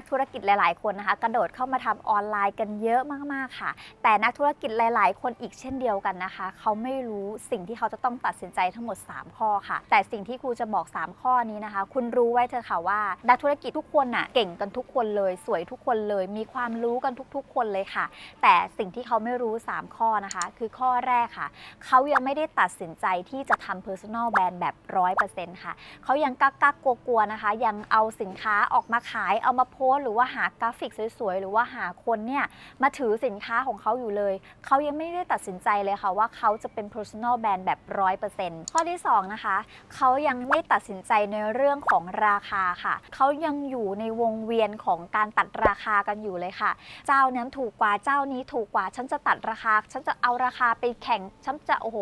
นักธุรกิจหลาย ๆ คนนะคะ กระโดดเข้ามาทำออนไลน์กันเยอะมาก ๆ ค่ะ แต่นักธุรกิจหลาย ๆ คนอีกเช่นเดียวกันนะคะ เขาไม่รู้สิ่งที่เขาจะต้องตัดสินใจทั้งหมด 3 ข้อค่ะ แต่สิ่งที่ครูจะบอก 3 ข้อนี้นะคะ คุณรู้ไว้เถอะค่ะว่า นักธุรกิจทุกคนน่ะเก่งกันทุกคนเลย สวยทุกคนเลย มีความรู้กันทุก ๆ คนเลยค่ะ แต่สิ่งที่เขาไม่รู้ 3 ข้อนะคะ คือข้อแรกค่ะ เขายังไม่ได้ตัดสินใจที่จะทำ personal brand แบบ 100%ค่ะ เขายังกักกักกลัวๆนะคะ ยังเอาสินค้าออกมาขายเอามาโพสต์หรือว่าหากราฟิกสวยๆ หรือว่าหาคนเนี่ยมาถือสินค้าของเขาอยู่เลย เขายังไม่ได้ตัดสินใจเลยค่ะว่าเขาจะเป็น personal brand แบบ 100%ข้อที่ 2 นะคะ เขายังไม่ตัดสินใจในเรื่องของราคาค่ะ เขายังอยู่ในวงเวียนของการตัดราคากันอยู่เลยค่ะ เจ้านั้นถูกกว่าเจ้านี้ถูกกว่าฉันจะตัดราคา ฉันจะเอาราคาไปแข่งฉันจะโอ้โห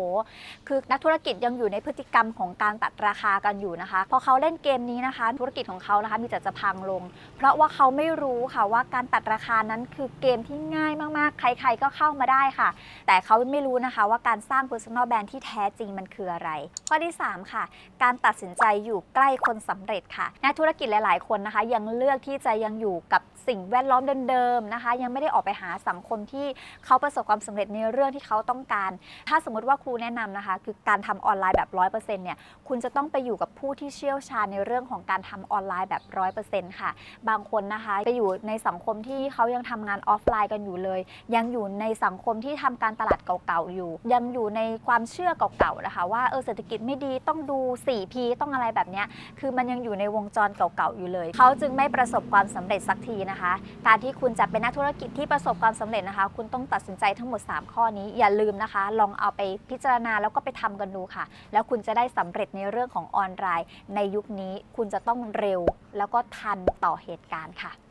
คือนักธุรกิจยังอยู่ในพฤติกรรมของการตัดราคากันอยู่นะคะ พอเขาเล่นเกมนี้นะคะ ธุรกิจของเขานะคะมีแต่จะพังลง เพราะว่าเขาไม่รู้ค่ะว่าการตัดราคานั้นคือเกมที่ง่ายมากๆ ใครๆก็เข้ามาได้ค่ะ แต่เขาไม่รู้นะคะว่าการสร้าง personal brand ที่แท้จริงมันคืออะไร ข้อที่ 3 ค่ะ การตัดสินใจอยู่ใกล้คนสำเร็จค่ะนักธุรกิจหลาย ๆ คนนะคะ ยังเลือกที่จะยังอยู่กับสิ่งแวดล้อมเดิมๆนะคะ ยังไม่ได้ออกไปหาสังคมที่เขาประสบความสำเร็จในเรื่องที่เขาต้องการ ถ้าสมมติว่าครูแนะนำนะคะ คือการทำออนไลน์แบบ 100%เนี่ยคุณจะต้องไปอยู่กับผู้ที่เชี่ยวชาญในเรื่องของการทำออนไลน์แบบ 100%ค่ะ บางคนนะคะ ไปอยู่ในสังคมที่เขายังทำงานออฟไลน์กันอยู่เลย ยังอยู่ในสังคมที่ทำการตลาดเก่าๆอยู่ ยังอยู่ในความเชื่อเก่าๆนะคะ ว่าเออเศรษฐกิจไม่ดีต้องดู 4P ต้องอะไรแบบนี้คือมันยังอยู่ในวงจรเก่าๆอยู่เลย เขาจึงไม่ประสบความสำเร็จสักทีนะคะ การที่คุณจะเป็นนักธุรกิจที่ประสบความสำเร็จนะคะ คุณต้องตัดสินใจทั้งหมด 3 ข้อนี้อย่าลืมนะคะ ลองเอาไปพิจารณาแล้วก็ไปทำกันดูค่ะ แล้วคุณจะได้สำเร็จในเรื่องของออนไลน์ ในยุคนี้คุณจะต้องเร็วแล้วก็ทันต่อเหตุการณ์ค่ะค่ะ